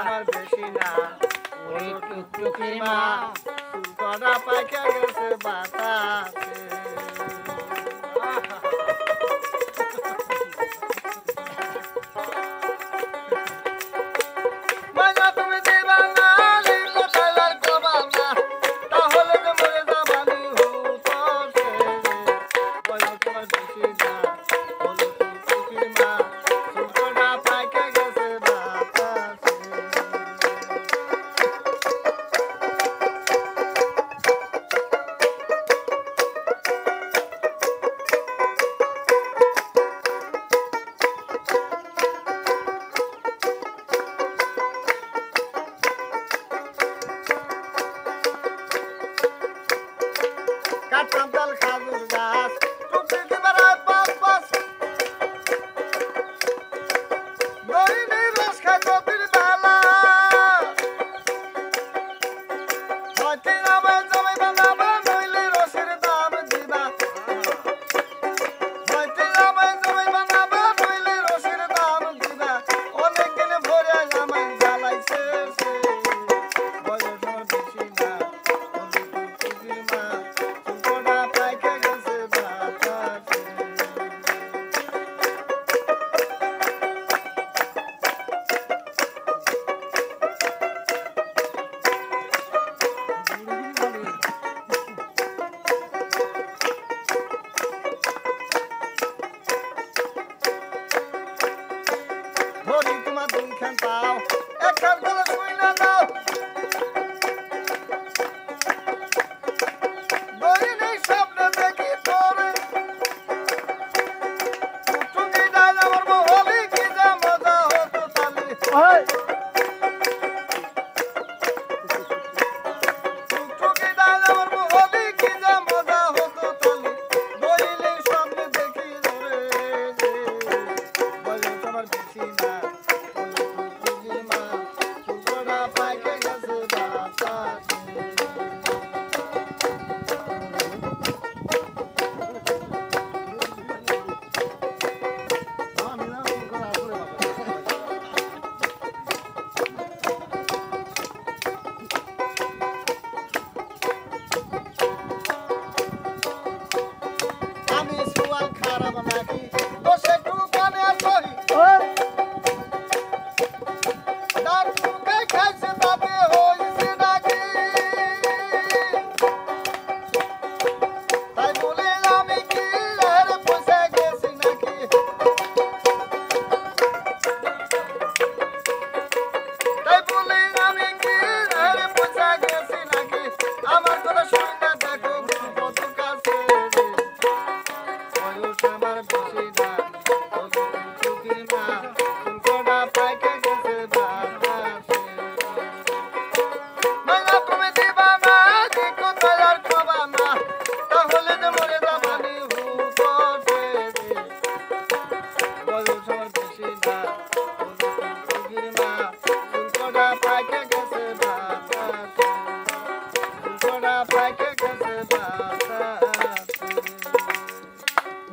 আমার বেশি না ওই টুকটুকি মা কটা পাইকা গেছে বাতাস। Sakina Manzamai Balaba.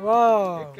Wow.